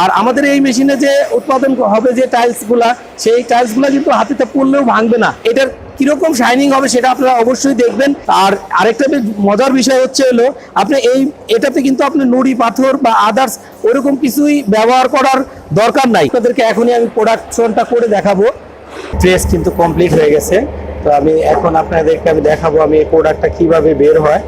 আর আমাদের এই মেশিনে যে উৎপাদন হবে যে টাইলসগুলা, সেই টাইলসগুলা কিন্তু হাতিতে পড়লেও ভাঙবে না। এটার কীরকম শাইনিং হবে সেটা আপনারা অবশ্যই দেখবেন। আর আরেকটা মজার বিষয় হচ্ছে হলো, আপনি এই, এটাতে কিন্তু আপনি নুড়ি, পাথর বা আদার্স ওরকম কিছুই ব্যবহার করার দরকার নাই। আপনাদেরকে এখনই আমি প্রোডাকশনটা করে দেখাবো। ড্রেস কিন্তু কমপ্লিট হয়ে গেছে। তো আমি এখন আপনাদেরকে আমি দেখাবো আমি এই প্রোডাক্টটা কীভাবে বের হয়।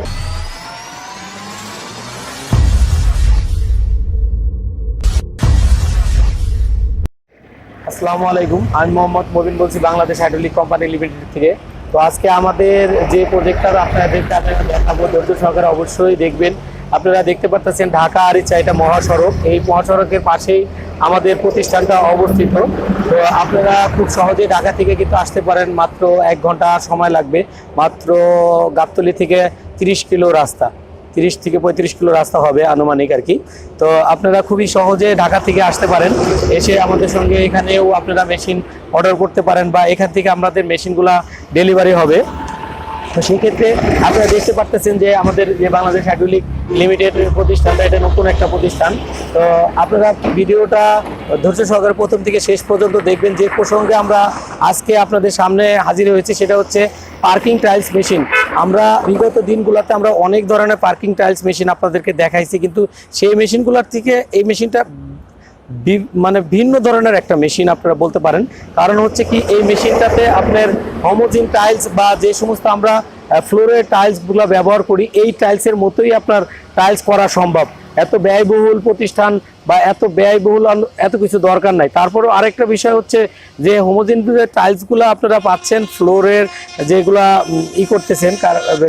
আসসালামু আলাইকুম। আমি মোহাম্মদ মবিন বলছি বাংলাদেশ হাইড্রোলিক কোম্পানি লিমিটেড থেকে। তো আজকে আমাদের যে প্রজেক্টটা আপনাদেরকে আপনারা দেখাবো, ধৈর্য সহকারে অবশ্যই দেখবেন। আপনারা দেখতে পাচ্ছেন ঢাকা আরিচা এটা মহাসড়ক। এই মহাসড়কের পাশেই আমাদের প্রতিষ্ঠানটা অবস্থিত। তো আপনারা খুব সহজে ঢাকা থেকে কিন্তু আসতে পারেন। মাত্র এক ঘণ্টা সময় লাগবে। মাত্র গাবতলি থেকে তিরিশ কিলো রাস্তা। তিরিশ থেকে পঁয়ত্রিশ কিলো রাস্তা হবে আনুমানিক আর কি। তো আপনারা খুবই সহজে ঢাকা থেকে আসতে পারেন। এসে আমাদের সঙ্গে এখানেও আপনারা মেশিন অর্ডার করতে পারেন বা এখান থেকে আমাদের মেশিনগুলা ডেলিভারি হবে। তো সেই ক্ষেত্রে আপনারা দেখতে পারতেছেন যে আমাদের যে বাংলাদেশ হাইড্রোলিক লিমিটেড প্রতিষ্ঠানটা, এটা নতুন একটা প্রতিষ্ঠান। তো আপনারা ভিডিওটা ধৈর্য সহকারে প্রথম থেকে শেষ পর্যন্ত দেখবেন। যে প্রসঙ্গে আমরা আজকে আপনাদের সামনে হাজির হয়েছি, সেটা হচ্ছে পার্কিং টাইলস মেশিন আমরা বিগত দিনগুলোতে আমরা অনেক ধরনের পার্কিং টাইলস মেশিন আপনাদেরকে দেখাইছি, কিন্তু সেই মেশিনগুলোর থেকে এই মেশিনটা মানে ভিন্ন ধরনের একটা মেশিন আপনারা বলতে পারেন। কারণ হচ্ছে কি, এই মেশিনটাতে আপনার হোমোজিন টাইলস বা যে সমস্ত আমরা ফ্লোরের টাইলসগুলো ব্যবহার করি, এই টাইলসের মতোই আপনার টাইলস করা সম্ভব। এত ব্যয়বহুল প্রতিষ্ঠান বা এত ব্যয়বহুল এত কিছু দরকার নাই। তারপরেও আরেকটা বিষয় হচ্ছে যে হোমোজিন টাইলসগুলো আপনারা পাচ্ছেন ফ্লোরের যেগুলা ই করতেছেন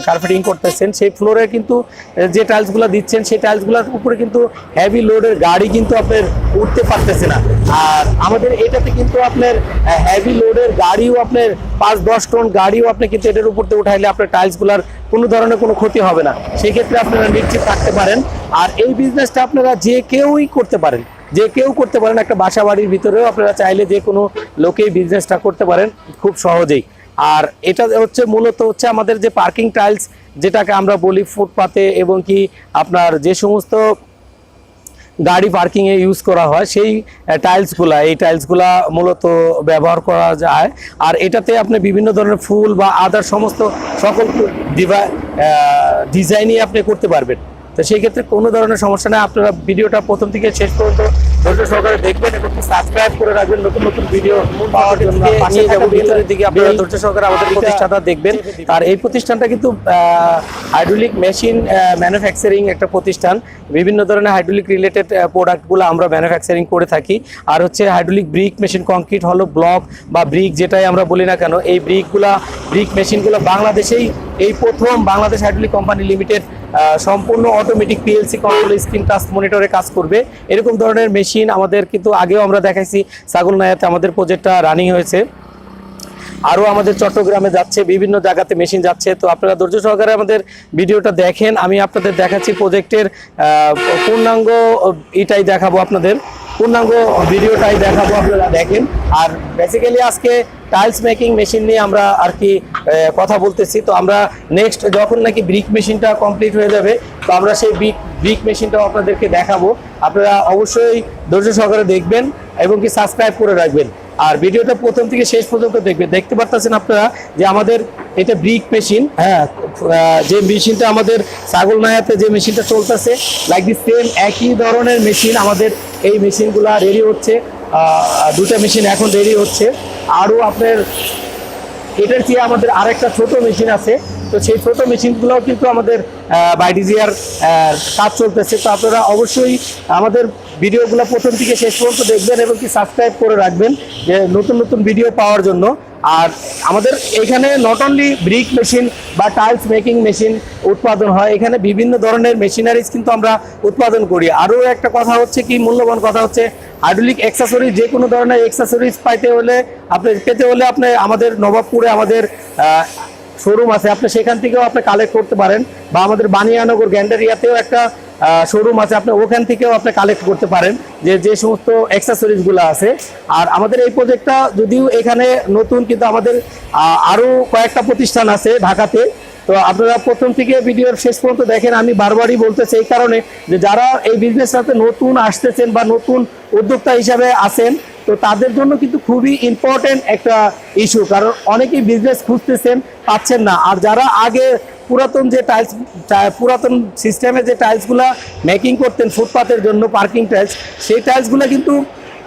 কার্পেটিং করতেছেন, সেই ফ্লোরে কিন্তু যে টাইলসগুলো দিচ্ছেন, সেই টাইলসগুলোর উপরে কিন্তু হেভি লোডের গাড়ি কিন্তু আপনার উঠতে পারতেছে না। আর আমাদের এটাতে কিন্তু আপনার হেভি লোডের গাড়িও আপনার পাঁচ দশ টন গাড়িও আপনি কিন্তু এটার উপর দিয়ে উঠাইলে আপনার টাইলসগুলোর কোনো ধরনের কোনো ক্ষতি হবে না। সেই ক্ষেত্রে আপনারা নিশ্চিত থাকতে পারেন। আর এই বিজনেসটা আপনারা যে কেউই পারেন। যে কেউ করতে পারেন, একটা বাসা বাড়ির ভিতরেও আপনারা চাইলে যে কোনো লোকেই বিজনেসটা করতে পারেন, খুব সহজেই। আর এটা হচ্ছে মূলত হচ্ছে আমাদের যে পার্কিং টাইলস যেটাকে আমরা বলি ফুটপাতে এবং কি আপনার যে সমস্ত গাড়ি পার্কিংয়ে ইউজ করা হয়, সেই টাইলসগুলা এই টাইলসগুলা মূলত ব্যবহার করা যায়। আর এটাতে আপনি বিভিন্ন ধরনের ফুল বা আদার সমস্ত সকল ডিজাইনই আপনি করতে পারবেন। তো সেই ক্ষেত্রে কোনো ধরনের সমস্যা নেই। আপনারা ভিডিওটা প্রথম থেকে শেষ পর্যন্ত ধৈর্য সহকারে দেখবেন এবং সাবস্ক্রাইব করে রাখবেন। নতুন নতুন ভিডিও পাওয়ার জন্য নিয়ে যাব ভিতরের দিকে আপনারা ধৈর্য সহকারে আমাদের প্রতিষ্ঠানটা দেখবেন। আর এই প্রতিষ্ঠানটা কিন্তু হাইড্রোলিক মেশিন ম্যানুফ্যাকচারিং একটা প্রতিষ্ঠান। বিভিন্ন ধরনের হাইড্রোলিক রিলেটেড প্রোডাক্টগুলো আমরা ম্যানুফ্যাকচারিং করে থাকি। আর হচ্ছে হাইড্রোলিক ব্রিক মেশিন কংক্রিট হলো ব্লক বা ব্রিক যেটাই আমরা বলি না কেন এই ব্রিকগুলা ব্রিক মেশিনগুলো বাংলাদেশেই এই প্রথম বাংলাদেশ হাইড্রোলিক কোম্পানি লিমিটেড সম্পূর্ণ automatic PLC control screen touch মনিটরে কাজ করবে। এরকম ধরনের মেশিন আমাদের কিন্তু আগেও আমরা দেখাইছি। ছাগল নায়াতে আমাদের প্রজেক্টটা রানিং হয়েছে। আরও আমাদের চট্টগ্রামে যাচ্ছে, বিভিন্ন জায়গাতে মেশিন যাচ্ছে। তো আপনারা ধৈর্য সহকারে আমাদের ভিডিওটা দেখেন। আমি আপনাদের দেখাচ্ছি প্রজেক্টের পূর্ণাঙ্গ এটাই দেখাবো আপনাদের। পূর্ণাঙ্গ ভিডিওটাই দেখাবো আপনারা দেখেন। আর বেসিক্যালি আজকে টাইলস মেকিং মেশিন নিয়ে আমরা আর কি কথা বলতেছি। তো আমরা নেক্সট যখন নাকি ব্রিক মেশিনটা কমপ্লিট হয়ে যাবে, তো আমরা সেই ব্রিক ব্রিক মেশিনটাও আপনাদেরকে দেখাবো। আপনারা অবশ্যই ধৈর্য সহকারে দেখবেন এবং কি সাবস্ক্রাইব করে রাখবেন। আর ভিডিওটা প্রথম থেকে শেষ পর্যন্ত দেখবে। দেখতে পারতেছেন আপনারা যে আমাদের এটা ব্রিক মেশিন হ্যাঁ যে মেশিনটা আমাদের ছাগল নায়াতে যে মেশিনটা চলতেছে লাইক দি সেম একই ধরনের মেশিন আমাদের এই মেশিনগুলো রেডি হচ্ছে দুটা মেশিন এখন রেডি হচ্ছে। আরও আপনার এটার চেয়ে আমাদের আরেকটা ছোট মেশিন আছে। তো সেই ছোট মেশিনগুলোও কিন্তু আমাদের বাইডিজিয়ার কাজ চলতেছে। তো আপনারা অবশ্যই আমাদের ভিডিওগুলো প্রথম থেকে শেষ পর্যন্ত দেখবেন এবং কি সাবস্ক্রাইব করে রাখবেন যে নতুন নতুন ভিডিও পাওয়ার জন্য। আর আমাদের এখানে নট অনলি ব্রিক মেশিন বা টাইলস মেকিং মেশিন উৎপাদন হয়, এখানে বিভিন্ন ধরনের মেশিনারিজ কিন্তু আমরা উৎপাদন করি। আরও একটা কথা হচ্ছে কি, মূল্যবান কথা হচ্ছে হাইড্রোলিক অ্যাক্সেসরিজ যে কোনো ধরনের অ্যাক্সেসরিজ পাইতে হলে আপনি, পেতে হলে আপনি আমাদের নবাবপুরে আমাদের শোরুম আছে। আপনি সেখান থেকেও আপনি কালেক্ট করতে পারেন। বা আমাদের বানিয়ানগর, গ্যান্ডারিয়াতেও একটা শোরুম আছে, আপনি ওখান থেকেও আপনি কালেক্ট করতে পারেন যে যে সমস্ত অ্যাক্সেসরিজগুলো আছে। আর আমাদের এই প্রজেক্টটা যদিও এখানে নতুন, কিন্তু আমাদের আরও কয়েকটা প্রতিষ্ঠান আছে ঢাকাতে। তো আপনারা প্রথম থেকে ভিডিওর শেষ পর্যন্ত দেখেন, আমি বারবারই বলতেছি এই কারণে যে যারা এই বিজনেসটাতে নতুন আসতেছেন বা নতুন উদ্যোক্তা হিসাবে আসেন তো তাদের জন্য কিন্তু খুবই ইম্পর্টেন্ট একটা ইস্যু কারণ অনেকেই বিজনেস খুঁজতেছেন, পাচ্ছেন না। আর যারা আগে পুরাতন যে টাইলস পুরাতন সিস্টেমে যে টাইলসগুলো মেকিং করতেন, ফুটপাতের জন্য পার্কিং টাইলস সেই টাইলসগুলো কিন্তু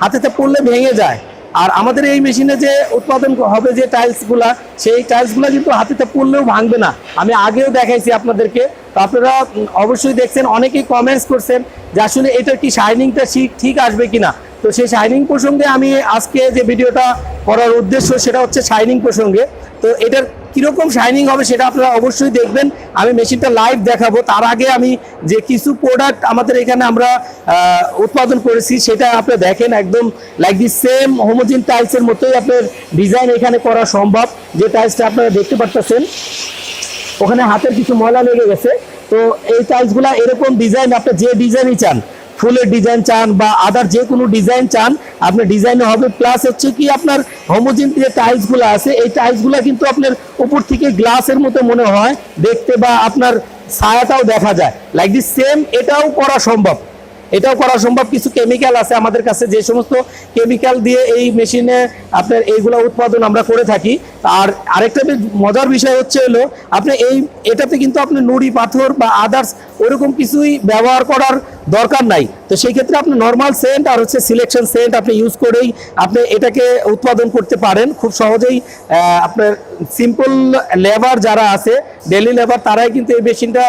হাতেতে পড়লে ভেঙে যায়। আর আমাদের এই মেশিনে যে উৎপাদন হবে যে টাইলসগুলা সেই টাইলসগুলো কিন্তু হাতেতে পড়লেও ভাঙবে না। আমি আগেও দেখাইছি আপনাদেরকে। তো আপনারা অবশ্যই দেখছেন, অনেকেই কমেন্টস করছেন যে আসলে এটা কি শাইনিংটা ঠিক ঠিক আসবে কিনা। তো সেই শাইনিং প্রসঙ্গে আমি আজকে যে ভিডিওটা করার উদ্দেশ্য, সেটা হচ্ছে শাইনিং প্রসঙ্গে। তো এটার কীরকম শাইনিং হবে সেটা আপনারা অবশ্যই দেখবেন। আমি মেশিনটা লাইভ দেখাবো। তার আগে আমি যে কিছু প্রোডাক্ট আমাদের এখানে আমরা উৎপাদন করেছি, সেটা আপনারা দেখেন একদম লাইক দি সেম হোমোজিন টাইলসের মতোই আপনার ডিজাইন এখানে করা সম্ভব। যে টাইলসটা আপনারা দেখতে পারতেছেন, ওখানে হাতের কিছু ময়লা লেগে গেছে। তো এই টাইলসগুলা এরকম ডিজাইন আপনি যে ডিজাইনই চান ফুলের ডিজাইন চান বা আদার যে কোনো ডিজাইন চান, আপনার ডিজাইনে হবে প্লাস হচ্ছে কি আপনার হোমোজিন যে টাইলসগুলো আছে, এই টাইলসগুলো কিন্তু আপনার উপর থেকে গ্লাসের মতো মনে হয়, দেখতে বা আপনার ছায়াটাও দেখা যায়। লাইক দি সেম এটাও করা সম্ভব। এটাও করা সম্ভব, কিছু কেমিক্যাল আছে আমাদের কাছে, যে সমস্ত কেমিক্যাল দিয়ে এই মেশিনে আপনার এইগুলো উৎপাদন আমরা করে থাকি। আর আরেকটা মজার বিষয় হচ্ছে হলো, আপনি এই, এটাতে কিন্তু আপনি নুড়ি পাথর বা আদার্স ওরকম কিছুই ব্যবহার করার দরকার নাই। তো সেই ক্ষেত্রে আপনি নর্মাল সেন্ট আর হচ্ছে সিলেকশন সেন্ট আপনি ইউজ করেই আপনি এটাকে উৎপাদন করতে পারেন। খুব সহজেই আপনার সিম্পল লেবার যারা আছে ডেলি লেবার তারাই কিন্তু এই মেশিনটা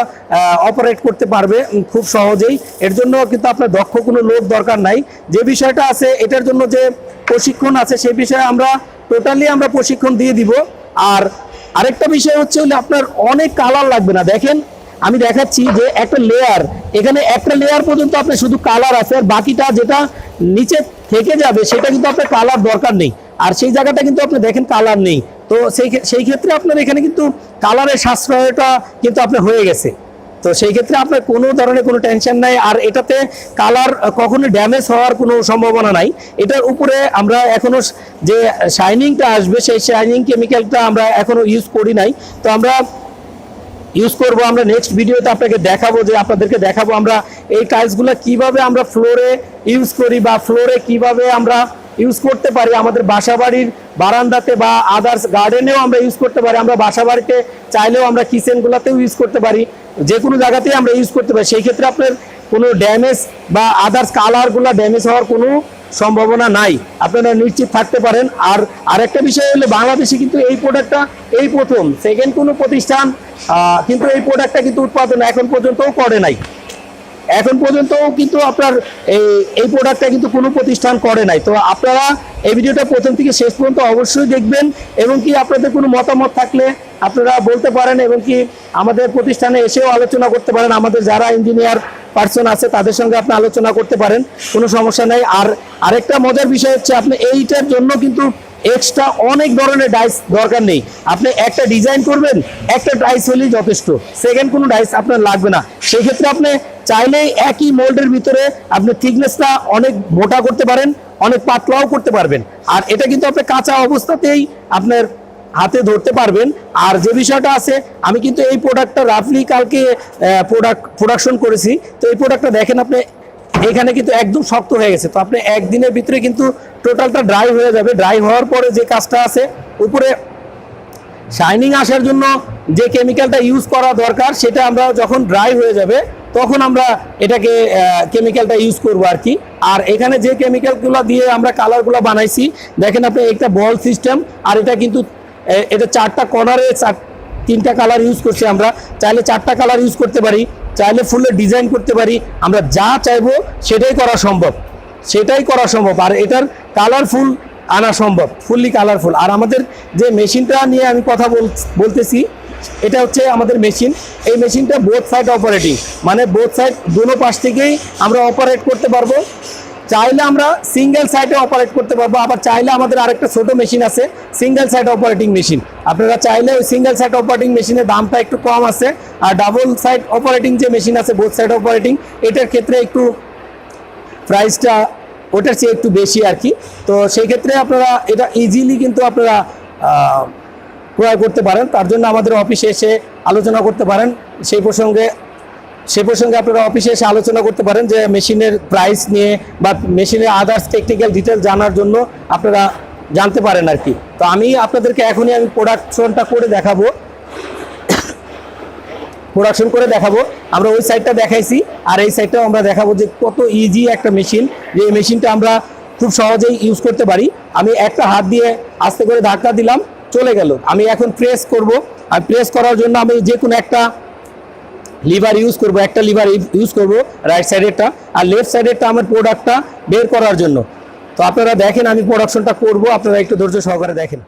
অপারেট করতে পারবে। খুব সহজেই। এর জন্য কিন্তু আপনার দক্ষ কোনো লোক দরকার নাই। যে বিষয়টা আছে, এটার জন্য যে প্রশিক্ষণ আছে, সেই বিষয়ে আমরা টোটালি আমরা প্রশিক্ষণ দিয়ে দিব। আর আরেকটা বিষয় হচ্ছে আপনার অনেক কালার লাগবে না। দেখেন আমি দেখাচ্ছি যে একটা লেয়ার এখানে একটা লেয়ার পর্যন্ত আপনার শুধু কালার আছে আর বাকিটা যেটা নিচে থেকে যাবে, সেটা কিন্তু আপনার কালার দরকার নেই। আর সেই জায়গাটা কিন্তু আপনি দেখেন কালার নেই। তো সেই সেই ক্ষেত্রে আপনার এখানে কিন্তু কালারের সাশ্রয়টা কিন্তু আপনার হয়ে গেছে। তো সেই ক্ষেত্রে আপনার কোনো ধরনের কোনো টেনশন নাই। আর এটাতে কালার কখনো ড্যামেজ হওয়ার কোনো সম্ভাবনা নাই। এটার উপরে আমরা এখনও যে শাইনিংটা আসবে, সেই শাইনিং কেমিক্যালটা আমরা এখনও ইউজ করি নাই। তো আমরা ইউজ করব আমরা নেক্সট ভিডিওতে আপনাকে দেখাবো যে আপনাদেরকে দেখাবো আমরা এই টাইলসগুলো কীভাবে আমরা ফ্লোরে ইউজ করি বা ফ্লোরে কীভাবে আমরা ইউজ করতে পারি। আমাদের বাসাবাড়ির বারান্দাতে বা আদার্স গার্ডেনেও আমরা ইউজ করতে পারি। আমরা বাসা বাড়িতে চাইলেও আমরা কিচেনগুলোতেও ইউজ করতে পারি। যে কোনো জায়গাতেই আমরা ইউজ করতে পারি। সেই ক্ষেত্রে আপনার কোনো ড্যামেজ বা আদার্স কালারগুলো ড্যামেজ হওয়ার কোনো সম্ভাবনা নাই। আপনারা নিশ্চিত থাকতে পারেন। আর আরেকটা বিষয় হলো, বাংলাদেশে কিন্তু এই প্রোডাক্টটা এই প্রথম সেকেন্ড কোনো প্রতিষ্ঠান কিন্তু এই প্রোডাক্টটা কিন্তু উৎপাদন এখন পর্যন্তও করে নাই। এখন পর্যন্ত কিন্তু আপনার এই এই প্রোডাক্টটা কিন্তু কোনো প্রতিষ্ঠান করে নাই। তো আপনারা এই ভিডিওটা প্রথম থেকে শেষ পর্যন্ত অবশ্যই দেখবেন এবং কি আপনাদের কোনো মতামত থাকলে আপনারা বলতে পারেন এবং কি আমাদের প্রতিষ্ঠানে এসেও আলোচনা করতে পারেন। আমাদের যারা ইঞ্জিনিয়ার পার্সন আছে, তাদের সঙ্গে আপনি আলোচনা করতে পারেন। কোনো সমস্যা নেই। আর আরেকটা মজার বিষয় হচ্ছে, আপনি এইটার জন্য কিন্তু এক্সট্রা অনেক ধরনের ডাইস দরকার নেই। আপনি একটা ডিজাইন করবেন, একটা ডাইস হলেই যথেষ্ট। সেকেন্ড কোনো ডাইস আপনার লাগবে না। সেক্ষেত্রে আপনি চাইলেই একই মোল্ডের ভিতরে আপনি থিকনেসটা অনেক মোটা করতে পারেন, অনেক পাতলাও করতে পারবেন। আর এটা কিন্তু আপনি কাঁচা অবস্থাতেই আপনার হাতে ধরতে পারবেন। আর যে বিষয়টা আছে, আমি কিন্তু এই প্রোডাক্টটা রাফলি কালকে প্রোডাক্ট প্রোডাকশন করেছি। তো এই প্রোডাক্টটা দেখেন আপনি, এখানে কিন্তু একদম শক্ত হয়ে গেছে। তো আপনি একদিনের ভিতরে কিন্তু টোটালটা ড্রাই হয়ে যাবে। ড্রাই হওয়ার পরে যে কাজটা আছে, উপরে শাইনিং আসার জন্য যে কেমিক্যালটা ইউজ করা দরকার, সেটা আমরা যখন ড্রাই হয়ে যাবে, তখন আমরা এটাকে কেমিক্যালটা ইউজ করব আর কি। আর এখানে যে কেমিক্যালগুলো দিয়ে আমরা কালারগুলো বানাইছি, দেখেন আপনি একটা বল সিস্টেম আর এটা কিন্তু এটা চারটা কর্নারে চার, তিনটা কালার ইউজ করছি আমরা। চাইলে চারটা কালার ইউজ করতে পারি, চাইলে ফুলের ডিজাইন করতে পারি। আমরা যা চাইব সেটাই করা সম্ভব। সেটাই করা সম্ভব। আর এটার কালারফুল আনা সম্ভব ফুললি কালারফুল আর আমাদের যে মেশিনটা নিয়ে আমি কথা বল- বলতেছি, এটা হচ্ছে আমাদের মেশিন। এই মেশিনটা বোথ সাইড অপারেটিং মানে বোথ সাইড দুনো পাশ থেকেই আমরা অপারেট করতে পারব। চাইলে আমরা সিঙ্গেল সাইডে অপারেট করতে পারব, আবার চাইলে আমাদের আরেকটা ছোট মেশিন আছে সিঙ্গেল সাইড অপারেটিং মেশিন আপনারা চাইলে ওই সিঙ্গেল সাইড অপারেটিং মেশিনের দামটা একটু কম আছে, আর ডাবল সাইড অপারেটিং যে মেশিন আছে বোথ সাইড অপারেটিং এটার ক্ষেত্রে একটু প্রাইসটা ওটার চেয়ে একটু বেশি আর কি। তো সেই ক্ষেত্রে আপনারা এটা ইজিলি কিন্তু আপনারা ক্রয় করতে পারেন। তার জন্য আমাদের অফিসে এসে আলোচনা করতে পারেন। সেই প্রসঙ্গে সে প্রসঙ্গে আপনারা অফিসে এসে আলোচনা করতে পারেন যে মেশিনের প্রাইস নিয়ে বা মেশিনের আদার্স টেকনিক্যাল ডিটেল জানার জন্য আপনারা জানতে পারেন আর কি। তো আমি আপনাদেরকে এখনই আমি প্রোডাকশনটা করে দেখাবো। প্রোডাকশন করে দেখাবো। আমরা ওই সাইডটা দেখাইছি আর এই সাইডটাও আমরা দেখাবো যে কত ইজি একটা মেশিন যে এই মেশিনটা আমরা খুব সহজেই ইউজ করতে পারি। আমি একটা হাত দিয়ে আস্তে করে ধাক্কা দিলাম, চলে গেল। আমি এখন প্রেস করব। আর প্রেস করার জন্য আমি যে কোনো একটা লিভার ইউজ করব, একটা লিভার ইউজ করব রাইট সাইডেরটা আর লেফট সাইডেরটা আমার প্রোডাক্টটা বের করার জন্য। তো আপনারা দেখেন আমি প্রোডাকশনটা করব, আপনারা একটু ধৈর্য সহকারে দেখেন।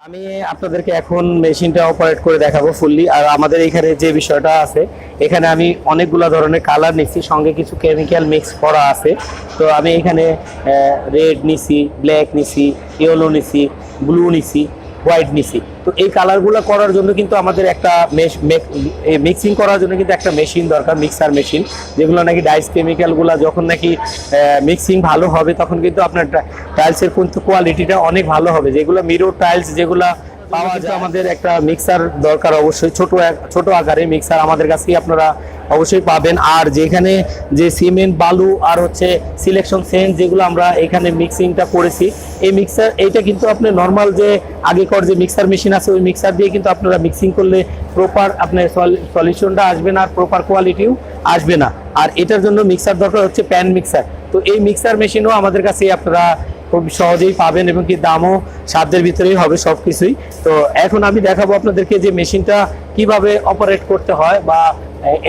আমি আপনাদেরকে এখন মেশিনটা অপারেট করে দেখাবো ফুললি আর আমাদের এখানে যে বিষয়টা আছে, এখানে আমি অনেকগুলো ধরনের কালার নিচ্ছি সঙ্গে কিছু কেমিক্যাল মিক্স করা আছে। তো আমি এখানে রেড নিছি ব্ল্যাক নিছি ইয়েলো নিছি ব্লু নিছি। হোয়াইট নিছি তো এই কালারগুলো করার জন্য কিন্তু আমাদের একটা মিক্সিং করার জন্য কিন্তু একটা মেশিন দরকার মিক্সার মেশিন যেগুলো নাকি ডাইস কেমিক্যালগুলো যখন নাকি মিক্সিং ভালো হবে তখন কিন্তু আপনার টাইলসের কিন্তু কোয়ালিটিটা অনেক ভালো হবে। যেগুলো মিরো টাইলস যেগুলো পাওয়া যায়, আমাদের একটা মিক্সার দরকার অবশ্যই। ছোট ছোট আকারে মিক্সার আমাদের কাছেই আপনারা অবশ্যই পাবেন। আর যেখানে যে সিমেন্ট, বালু আর হচ্ছে সিলেকশন সেন্ট যেগুলো আমরা এখানে মিক্সিংটা করেছি, এই মিক্সার এইটা কিন্তু আপনি নর্মাল যে আগেকার যে মিক্সার মেশিন আছে, ওই মিক্সার দিয়ে কিন্তু আপনারা মিক্সিং করলে প্রপার আপনার সলিউশনটা আসবে না আর প্রপার কোয়ালিটিও আসবে না। আর এটার জন্য মিক্সার দরকার হচ্ছে প্যান মিক্সার তো এই মিক্সার মেশিনও আমাদের কাছে আপনারা খুব সহজেই পাবেন এবং কি দামও সাধ্যের ভিতরেই হবে সব কিছুই তো এখন আমি দেখাবো আপনাদেরকে যে মেশিনটা কীভাবে অপারেট করতে হয় বা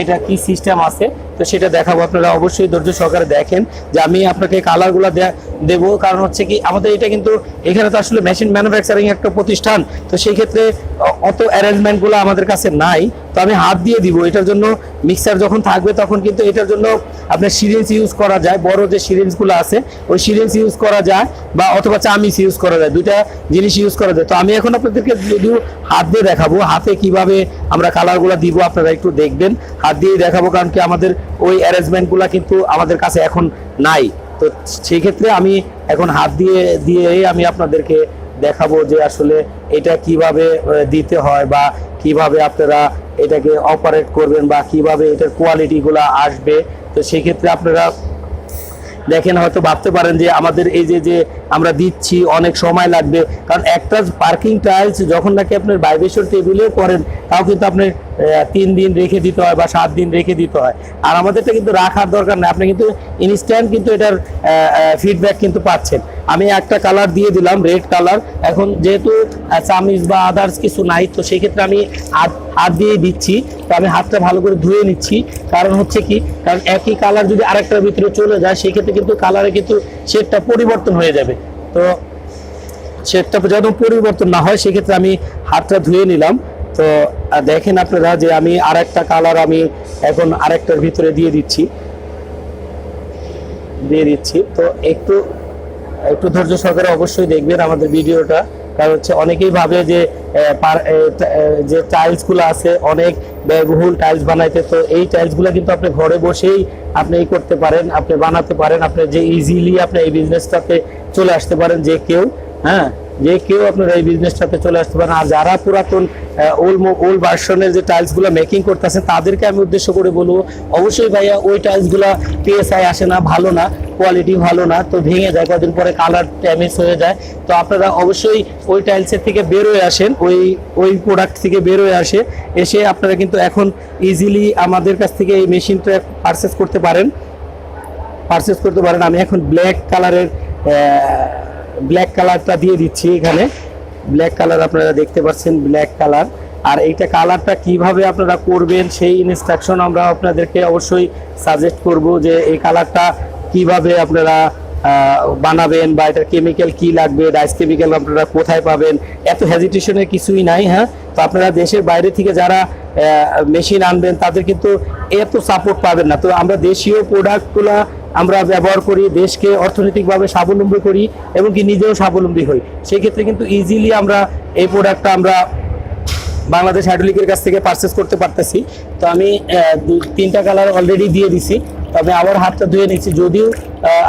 এটা কি সিস্টেম আছে? তো সেটা দেখাবো আপনারা অবশ্যই ধৈর্য সহকারে দেখেন যে আমি আপনাকে কালারগুলো দেবো। কারণ হচ্ছে কি, আমাদের এটা কিন্তু এখানে তো আসলে মেশিন ম্যানুফ্যাকচারিং একটা প্রতিষ্ঠান, তো সেই ক্ষেত্রে অত অ্যারেঞ্জমেন্টগুলো আমাদের কাছে নাই। তো আমি হাত দিয়ে দিব, এটার জন্য মিক্সার যখন থাকবে তখন কিন্তু এটার জন্য আপনার সিরিঞ্জ ইউজ করা যায়। বড় যে সিরিঞ্জগুলো আছে, ওই সিরিঞ্জ ইউজ করা যায় বা অথবা চামিচ ইউজ করা যায়, দুইটা জিনিস ইউজ করা যায়। তো আমি এখন আপনাদেরকে যদিও হাত দিয়ে দেখাবো, হাতে কীভাবে আমরা কালারগুলো দিব আপনারা একটু দেখবেন। হাত দিয়ে দেখাবো, কারণ কি আমাদের ওই অ্যারেঞ্জমেন্টগুলো কিন্তু আমাদের কাছে এখন নাই। তো সেই ক্ষেত্রে আমি এখন হাত দিয়ে দিয়ে আমি আপনাদেরকে দেখাবো যে আসলে এটা কীভাবে দিতে হয় বা কীভাবে আপনারা এটাকে অপারেট করবেন বা কীভাবে এটার কোয়ালিটিগুলো আসবে। তো সেক্ষেত্রে আপনারা দেখেন, হয়তো ভাবতে পারেন যে আমাদের এই যে যে আমরা দিচ্ছি, অনেক সময় লাগবে। কারণ একটা পার্কিং টাইলস যখন নাকি আপনার ভাইব্রেশন টেবিলেও করেন, তাও কিন্তু আপনার তিন দিন রেখে দিতে হয় বা সাত দিন রেখে দিতে হয়। আর আমাদেরটা কিন্তু রাখার দরকার নেই আপনি কিন্তু ইনস্ট্যান্ট কিন্তু এটার ফিডব্যাক কিন্তু পাচ্ছেন। আমি একটা কালার দিয়ে দিলাম রেড কালার এখন যেহেতু চামিচ বা আদার্স কিছু নাই, তো সেক্ষেত্রে আমি হাত হাত দিয়ে দিচ্ছি। তো আমি হাতটা ভালো করে ধুয়ে নিচ্ছি। কারণ হচ্ছে কি? কারণ একই কালার যদি আরেকটার ভিতরে চলে যায়, সেক্ষেত্রে কিন্তু কালারে কিন্তু শেডটা পরিবর্তন হয়ে যাবে। তো শেডটা যেন পরিবর্তন না হয়, সেক্ষেত্রে আমি হাতটা ধুয়ে নিলাম। তো দেখেন আপনারা যে আমি আরেকটা কালার আমি এখন আরেকটার ভিতরে দিয়ে দিচ্ছি। দিয়ে দিচ্ছি। তো একটু একটু ধৈর্য সহকারে অবশ্যই দেখবেন আমাদের ভিডিওটা। কারণ হচ্ছে অনেকেই ভাবে যে যে টাইলসগুলো আছে, অনেক ব্যয়বহুল টাইলস বানাইতে। তো এই টাইলসগুলো কিন্তু আপনি ঘরে বসেই আপনি এই করতে পারেন, আপনি বানাতে পারেন। আপনি যে ইজিলি আপনি এই বিজনেসটাতে চলে আসতে পারেন যে কেউ হ্যাঁ? যে কেউ আপনারা এই বিজনেসটাতে চলে আসতে পারেন আর যারা পুরাতন ওল্ড ওল্ড ভার্সনের যে টাইলসগুলো মেকিং করতেছে তাদেরকে আমি উদ্দেশ্য করে বলব, অবশ্যই ভাইয়া ওই টাইলসগুলা পিএসআই আসে না, ভালো না কোয়ালিটি ভালো না, তো ভেঙে যায়, কদিন পরে কালার ড্যামেজ হয়ে যায়। তো আপনারা অবশ্যই ওই টাইলসের থেকে বেরোয় আসেন, ওই ওই প্রোডাক্ট থেকে বেরোয় আসে। এসে আপনারা কিন্তু এখন ইজিলি আমাদের কাছ থেকে এই মেশিনটা পারচেস করতে পারেন। পারচেস করতে পারেন। আমি এখন ব্ল্যাক কালারের ব্ল্যাক কালারটা দিয়ে দিচ্ছি এখানে। ব্ল্যাক কালার আপনারা দেখতে পাচ্ছেন ব্ল্যাক কালার আর এইটা কালারটা কীভাবে আপনারা করবেন সেই ইনস্ট্রাকশন আমরা আপনাদেরকে অবশ্যই সাজেস্ট করব যে এই কালারটা কীভাবে আপনারা বানাবেন বা এটা কেমিক্যাল কি লাগবে ডাইস কেমিক্যাল আপনারা কোথায় পাবেন। এত হেজিটেশনের কিছুই নাই হ্যাঁ? তো আপনারা দেশের বাইরে থেকে যারা মেশিন আনবেন, তাদের কিন্তু এত সাপোর্ট পাবেন না। তো আমরা দেশীয় প্রোডাক্টগুলা আমরা ব্যবহার করি, দেশকে অর্থনৈতিকভাবে স্বাবলম্বী করি এবং কি নিজেও স্বাবলম্বী হই। সেই ক্ষেত্রে কিন্তু ইজিলি আমরা এই প্রোডাক্টটা আমরা বাংলাদেশ হাইড্রোলিকের কাছ থেকে পারচেস করতে পারতেছি। তো আমি তিনটা কালার অলরেডি দিয়ে দিছি। তবে আবার হাতটা ধুয়ে নিচ্ছি। যদিও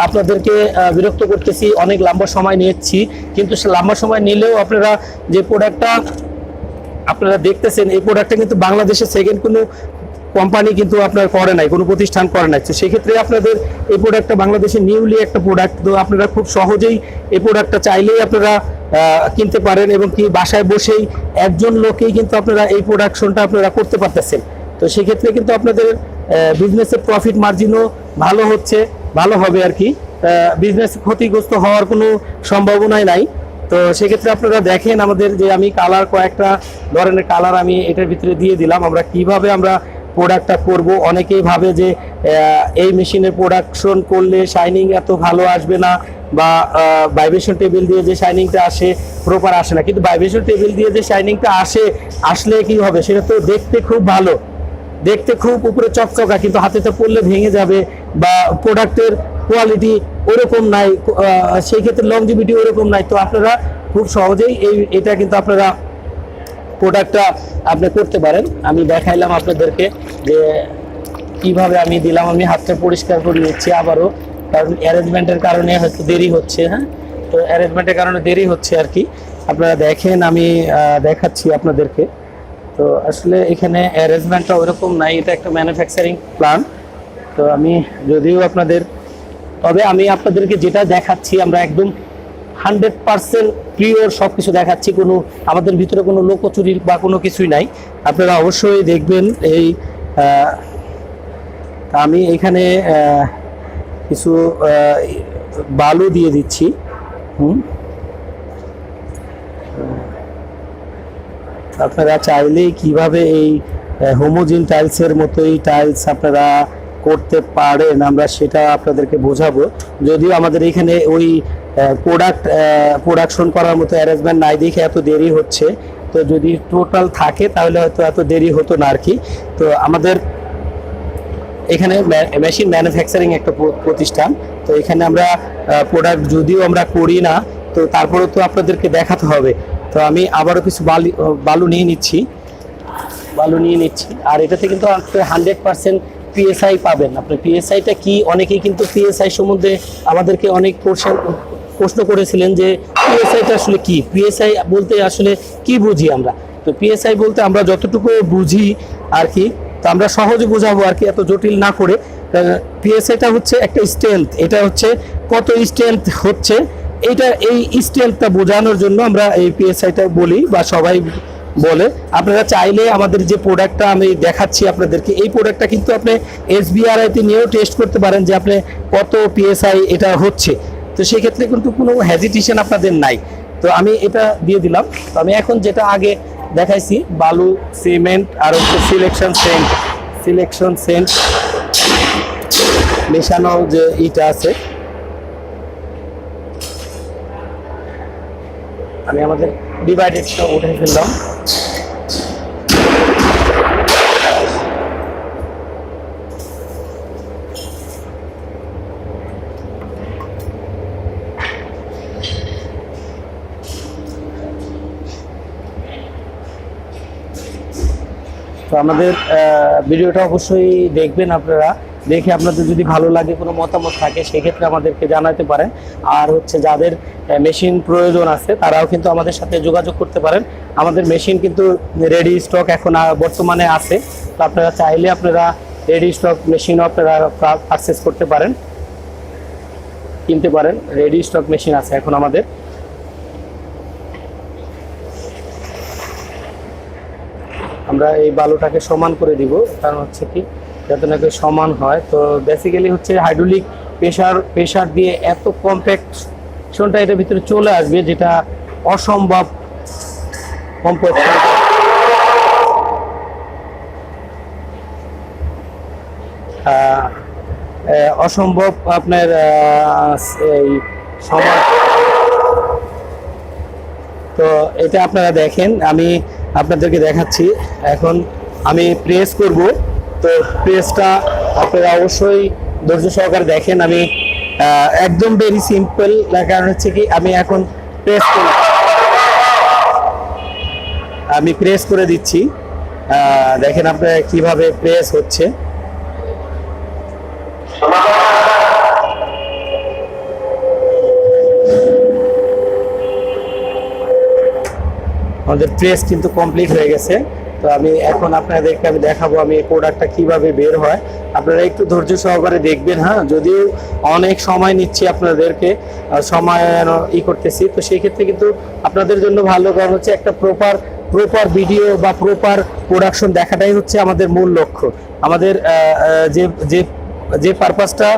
আপনাদেরকে বিরক্ত করতেছি, অনেক লম্বা সময় নিয়েছি। কিন্তু সে লম্বা সময় নিলেও আপনারা যে প্রোডাক্টটা আপনারা দেখতেছেন, এই প্রোডাক্টটা কিন্তু বাংলাদেশের সেকেন্ড কোনো কোম্পানি কিন্তু আপনার করে নাই, কোনো প্রতিষ্ঠান করে নাই। তো সেক্ষেত্রে আপনাদের এই প্রোডাক্টটা বাংলাদেশে নিউলি একটা প্রোডাক্ট তো আপনারা খুব সহজেই এই প্রোডাক্টটা চাইলেই আপনারা কিনতে পারেন এবং কি বাসায় বসেই একজন লোকেই কিন্তু আপনারা এই প্রোডাকশনটা আপনারা করতে পারতেছেন। তো সেক্ষেত্রে কিন্তু আপনাদের বিজনেসের প্রফিট মার্জিনও ভালো হচ্ছে, ভালো হবে আর কি। বিজনেস ক্ষতিগ্রস্ত হওয়ার কোনো সম্ভাবনাই নাই। তো সেক্ষেত্রে আপনারা দেখেন আমাদের যে আমি কালার কয়েকটা ধরনের কালার আমি এটার ভিতরে দিয়ে দিলাম, আমরা কীভাবে আমরা প্রোডাক্টটা করব। অনেকেই ভাবে যে এই মেশিনের প্রোডাকশন করলে শাইনিং এত ভালো আসবে না বা ভাইব্রেশন টেবিল দিয়ে যে শাইনিংটা আসে প্রপার আসে না। কিন্তু ভাইব্রেশন টেবিল দিয়ে যে শাইনিংটা আসে, আসলে কি হবে? সেটা তো দেখতে খুব ভালো। দেখতে খুব উপরে চকচকা, কিন্তু হাতেতে পড়লে ভেঙে যাবে বা প্রোডাক্টের কোয়ালিটি ওরকম নাই। সেই ক্ষেত্রে লংজিভিটি ওরকম নাই। তো আপনারা খুব সহজেই এই, এটা কিন্তু আপনারা প্রোডাক্টটা আপনি করতে পারেন। আমি দেখাইলাম আপনাদেরকে যে কীভাবে আমি দিলাম, আমি হাতটা পরিষ্কার করে নিচ্ছি আবারও, কারণ অ্যারেঞ্জমেন্টের কারণে হয়তো দেরি হচ্ছে হ্যাঁ? তো অ্যারেঞ্জমেন্টের কারণে দেরি হচ্ছে আর কি। আপনারা দেখেন, আমি দেখাচ্ছি আপনাদেরকে। তো আসলে এখানে অ্যারেঞ্জমেন্টটা ওরকম নাই, এটা একটা ম্যানুফ্যাকচারিং প্ল্যান্ট তো আমি যদিও আপনাদের, তবে আমি আপনাদেরকে যেটা দেখাচ্ছি, আমরা একদম হান্ড্রেড পার্সেন্ট প্রিয়র সব কিছু দেখাচ্ছি, কোনো আমাদের ভিতরে কোনো লোকচুরি বা কোনো কিছুই নাই। আপনারা অবশ্যই দেখবেন এই আমি এখানে কিছু বালু দিয়ে দিচ্ছি। হুম? আপনারা চাইলেই কীভাবে এই হোমোজিন টাইলসের মতোই টাইলস আপনারা করতে পারেন, আমরা সেটা আপনাদেরকে বোঝাবো। যদিও আমাদের এখানে ওই প্রোডাক্ট প্রোডাকশন করার মতো অ্যারেঞ্জমেন্ট নাই দেখে এত দেরি হচ্ছে। তো যদি টোটাল থাকে, তাহলে হয়তো এত দেরি হতো না আর কি তো আমাদের এখানে মেশিন ম্যানুফ্যাকচারিং একটা প্রতিষ্ঠান। তো এখানে আমরা প্রোডাক্ট যদিও আমরা করি না, তো তারপরেও তো আপনাদেরকে দেখাতে হবে। তো আমি আবারও কিছু বালি বালু নিয়ে নিচ্ছি। বালু নিয়ে নিচ্ছি। আর এটাতে কিন্তু আপনি হান্ড্রেড পার্সেন্ট পিএসআই পাবেন। আপনি পিএসআইটা কি? অনেকেই কিন্তু পিএসআই সম্বন্ধে আমাদেরকে অনেক কোশ্চেন প্রশ্ন করেছিলেন যে পিএসআইটা আসলে কি? পিএসআই বলতে আসলে কি বুঝি আমরা? তো পিএসআই বলতে আমরা যতটুকু বুঝি আর কি, তো আমরা সহজে বোঝাবো আর কি, এত জটিল না করে। পিএসআইটা হচ্ছে একটা স্ট্রেংথ এটা হচ্ছে কত স্ট্রেংথ হচ্ছে, এইটা, এই স্ট্রেংথটা বোঝানোর জন্য আমরা এই পিএসআইটা বলি বা সবাই বলে। আপনারা চাইলে আমাদের যে প্রোডাক্টটা আমি দেখাচ্ছি আপনাদেরকে, এই প্রোডাক্টটা কিন্তু আপনি এসবিআরআইতে নিয়েও টেস্ট করতে পারেন যে আপনি কত পিএসআই এটা হচ্ছে। তো সেক্ষেত্রে কিন্তু কোনো হ্যাজিটেশন আপনাদের নাই। তো আমি এটা দিয়ে দিলাম। তো আমি এখন যেটা আগে দেখাইছি, বালু সিমেন্ট আর হচ্ছে সিলেকশন সেন্ট সিলেকশন সেন্ট মেশানো যে ইটা আছে। আমি আমাদের ডিভাইডেডটা উঠে ফেললাম। তো আমাদের ভিডিওটা অবশ্যই দেখবেন আপনারা। দেখে আপনাদের যদি ভালো লাগে, কোনো মতামত থাকে, সেক্ষেত্রে আমাদেরকে জানাতে পারেন। আর হচ্ছে যাদের মেশিন প্রয়োজন আছে, তারাও কিন্তু আমাদের সাথে যোগাযোগ করতে পারেন। আমাদের মেশিন কিন্তু রেডি স্টক এখন বর্তমানে আছে। তো আপনারা চাইলে আপনারা রেডি স্টক মেশিনও আপনারা পারচেস করতে পারেন। কিনতে পারেন। রেডি স্টক মেশিন আছে এখন আমাদের। আমরা এই বালুটাকে সমান করে দিব। কারণ হচ্ছে কি, যাতে নাকি সমান হয়। তো বেসিক্যালি হচ্ছে হাইড্রোলিক প্রেশার প্রেশার দিয়ে এত কম্প্যাকশনটা এটার ভিতরে চলে আসবে, যেটা অসম্ভব কম্প্যাক্ট অসম্ভব আপনার এই সমান। তো এটা আপনারা দেখেন, আমি আপনাদেরকে দেখাচ্ছি। এখন আমি প্রেস করব। তো প্রেসটা আপনারা অবশ্যই ধৈর্য সহকারে দেখেন। আমি একদম ভেরি সিম্পল কারণ হচ্ছে কি, আমি এখন প্রেস করি আমি প্রেস করে দিচ্ছি। দেখেন আপনারা কীভাবে প্রেস হচ্ছে। আমাদের প্রেস কিন্তু কমপ্লিট হয়ে গেছে। তো আমি এখন আপনাদেরকে আমি দেখাবো আমি এই প্রোডাক্টটা কীভাবে বের হয়। আপনারা একটু ধৈর্য সহকারে দেখবেন হ্যাঁ? যদিও অনেক সময় নিচ্ছি আপনাদেরকে সময় ই করতেছি। তো সেই ক্ষেত্রে কিন্তু আপনাদের জন্য ভালো কারণ হচ্ছে একটা প্রপার প্রপার ভিডিও বা প্রপার প্রোডাকশন দেখাটাই হচ্ছে আমাদের মূল লক্ষ্য। আমাদের যে যে যে পারপাসটা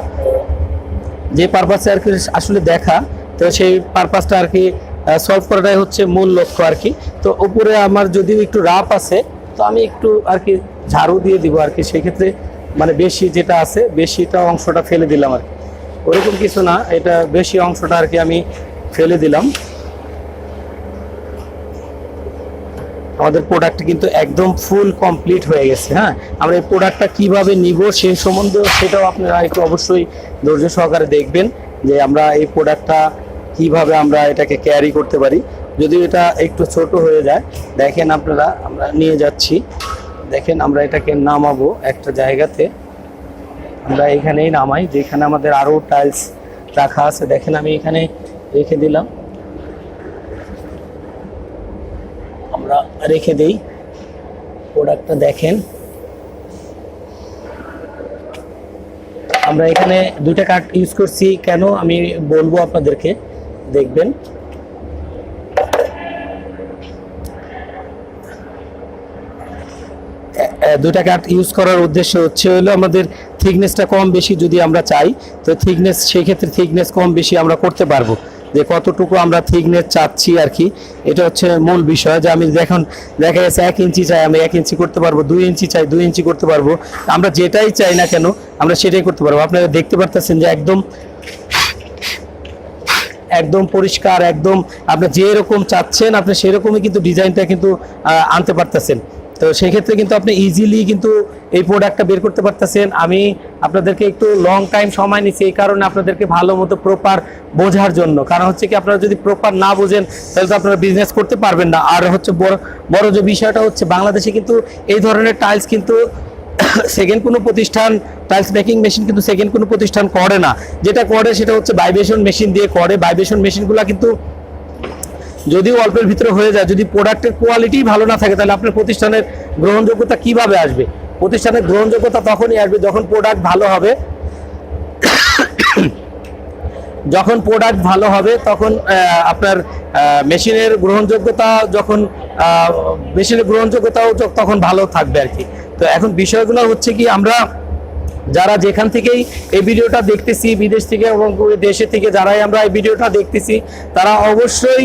যে পারপাসে আর কি আসলে দেখা, তো সেই পারপাসটা আর কি সলভ করাটাই হচ্ছে মূল লক্ষ্য আর কি। তো উপরে আমার যদিও একটু রাপ আছে, তো আমি একটু আর কি ঝাড়ু দিয়ে দিব আর কি। সেক্ষেত্রে মানে বেশি যেটা আছে, বেশিটা অংশটা ফেলে দিলাম আর কি। ওরকম কিছু না, এটা বেশি অংশটা আর কি আমি ফেলে দিলাম। আমাদের প্রোডাক্ট কিন্তু একদম ফুল কমপ্লিট হয়ে গেছে হ্যাঁ? আমরা এই প্রোডাক্টটা কীভাবে নিব সেই সম্বন্ধে সেটাও আপনারা একটু অবশ্যই ধৈর্য সহকারে দেখবেন যে আমরা এই প্রোডাক্টটা কীভাবে আমরা এটাকে ক্যারি করতে পারি। যদিও এটা একটু ছোট হয়ে যায়, দেখেন আপনারা, আমরা নিয়ে যাচ্ছি। দেখেন আমরা এটাকে নামাবো একটা জায়গাতে। আমরা এখানেই নামাই, যেখানে আমাদের আরও টাইলস রাখা আছে। দেখেন আমি এখানে রেখে দিলাম। আমরা রেখে দিই। প্রোডাক্টটা দেখেন। আমরা এখানে দুইটা কার্ড ইউজ করছি। কেন আমি বলব আপনাদেরকে? দেখবেন। এ, কাঠ ইউজ করার উদ্দেশ্য হচ্ছে হলো আমাদের থিকনেসটা কম বেশি যদি আমরা চাই তো থিকনেস সেই ক্ষেত্রে থিকনেস কম বেশি আমরা করতে পারব। যে কতটুকু আমরা থিকনেস চাচ্ছি আর কি এটা হচ্ছে মূল বিষয়। যে আমি দেখুন দেখা গেছে এক ইঞ্চি চাই আমি এক ইঞ্চি করতে পারব দুই ইঞ্চি চাই দুই ইঞ্চি করতে পারব। আমরা যেটাই চাই না কেন আমরা সেটাই করতে পারব। আপনারা দেখতে পারতেছেন যে একদম একদম পরিষ্কার, একদম আপনি যেরকম চাচ্ছেন, আপনি সেরকমই কিন্তু ডিজাইনটা কিন্তু আনতে পারতেছেন। তো সেই ক্ষেত্রে কিন্তু আপনি ইজিলি কিন্তু এই প্রোডাক্টটা বের করতে পারতেছেন। আমি আপনাদেরকে একটু লং টাইম সময় নিচ্ছি, এই কারণে আপনাদেরকে ভালো মতো প্রপার বোঝার জন্য। কারণ হচ্ছে কি, আপনারা যদি প্রপার না বোঝেন, তাহলে তো আপনারা বিজনেস করতে পারবেন না। আর হচ্ছে বড় বড় যে বিষয়টা হচ্ছে, বাংলাদেশে কিন্তু এই ধরনের টাইলস কিন্তু সেকেন্ড কোনো প্রতিষ্ঠান টাইলস মেকিং মেশিন কিন্তু সেকেন্ড কোনো প্রতিষ্ঠান করে না। যেটা করে সেটা হচ্ছে ভাইব্রেশন মেশিন দিয়ে করে। ভাইব্রেশন মেশিনগুলো কিন্তু যদিও অল্পের ভিতরে হয়ে যায়, যদি প্রোডাক্টের কোয়ালিটি ভালো না থাকে, তাহলে আপনার প্রতিষ্ঠানের গ্রহণযোগ্যতা কীভাবে আসবে? প্রতিষ্ঠানের গ্রহণযোগ্যতা তখনই আসবে যখন প্রোডাক্ট ভালো হবে। যখন প্রোডাক্ট ভালো হবে, তখন আপনার মেশিনের গ্রহণযোগ্যতা যখন মেশিনের গ্রহণযোগ্যতাও তখন ভালো থাকবে আর কি। তো এখন বিষয়গুলো হচ্ছে কি, আমরা যারা যেখান থেকেই এই ভিডিওটা দেখতেছি, বিদেশ থেকে এবং দেশে থেকে যারাই আমরা এই ভিডিওটা দেখতেছি, তারা অবশ্যই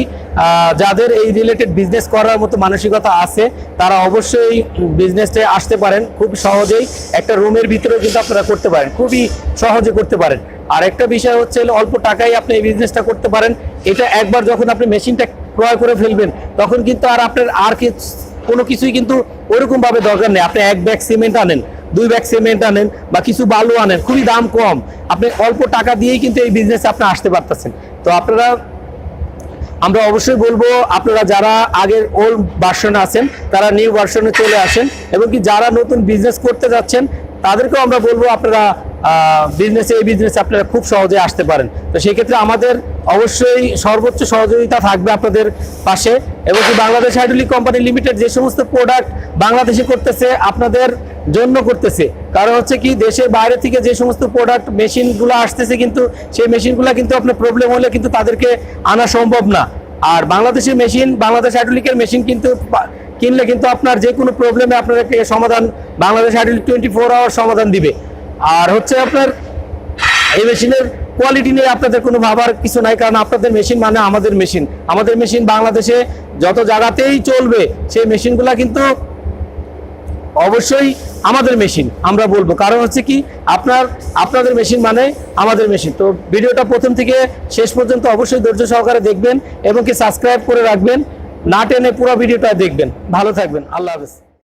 যাদের এই রিলেটেড বিজনেস করার মতো মানসিকতা আছে, তারা অবশ্যই বিজনেসে আসতে পারেন। খুব সহজেই একটা রুমের ভিতরে কিন্তু আপনারা করতে পারেন। খুবই সহজে করতে পারেন। আর একটা বিষয় হচ্ছে অল্প টাকায় আপনি এই বিজনেসটা করতে পারেন। এটা একবার যখন আপনি মেশিনটা ক্রয় করে ফেলবেন, তখন কিন্তু আর আপনার আর কি কোনো কিছুই কিন্তু ওরকম ভাবে দরকার নেই। আপনি এক ব্যাগ সিমেন্ট আনেন, দুই ব্যাগ সিমেন্ট আনেন বা কিছু বালু আনেন, খুবই দাম কম। আপনি অল্প টাকা দিয়েই কিন্তু এই বিজনেসে আপনি আসতে পারতেছেন। তো আপনারা, আমরা অবশ্যই বলব, আপনারা যারা আগের ওল্ড ভার্সনে আছেন, তারা নিউ ভার্সনে চলে আসেন এবং কি যারা নতুন বিজনেস করতে যাচ্ছেন, তাদেরকেও আমরা বলব, আপনারা বিজনেসে এই বিজনেসে আপনারা খুব সহজে আসতে পারেন। তো সেই ক্ষেত্রে আমাদের অবশ্যই সর্বোচ্চ সহযোগিতা থাকবে আপনাদের পাশে এবং কি বাংলাদেশ হাইড্রোলিক কোম্পানি লিমিটেড যে সমস্ত প্রোডাক্ট বাংলাদেশে করতেছে, আপনাদের জন্য করতেছে। কারণ হচ্ছে কি, দেশের বাইরে থেকে যে সমস্ত প্রোডাক্ট মেশিনগুলো আসতেছে কিন্তু, সেই মেশিনগুলো কিন্তু আপনার প্রবলেম হলে কিন্তু তাদেরকে আনা সম্ভব না। আর বাংলাদেশের মেশিন বাংলাদেশ হাইড্রোলিকের মেশিন কিন্তু কিনলে কিন্তু আপনার যে কোনো প্রবলেমে আপনাদেরকে সমাধান Bangladesh hydraulic twenty four hour সমাধান দিবে। আর হচ্ছে আপনার এই মেশিনের কোয়ালিটি নিয়ে আপনাদের কোনো ভাবার কিছু নাই, কারণ আপনাদের মেশিন মানে আমাদের মেশিন আমাদের মেশিন বাংলাদেশে যত জায়গাতেই চলবে, সেই মেশিনগুলা কিন্তু অবশ্যই আমাদের মেশিন আমরা বলব। কারণ হচ্ছে কি, আপনার, আপনাদের মেশিন মানে আমাদের মেশিন তো ভিডিওটা প্রথম থেকে শেষ পর্যন্ত অবশ্যই ধৈর্য সহকারে দেখবেন এবং কি সাবস্ক্রাইব করে রাখবেন। না টেনে পুরো ভিডিওটা দেখবেন। ভালো থাকবেন। আল্লাহ হাফেজ।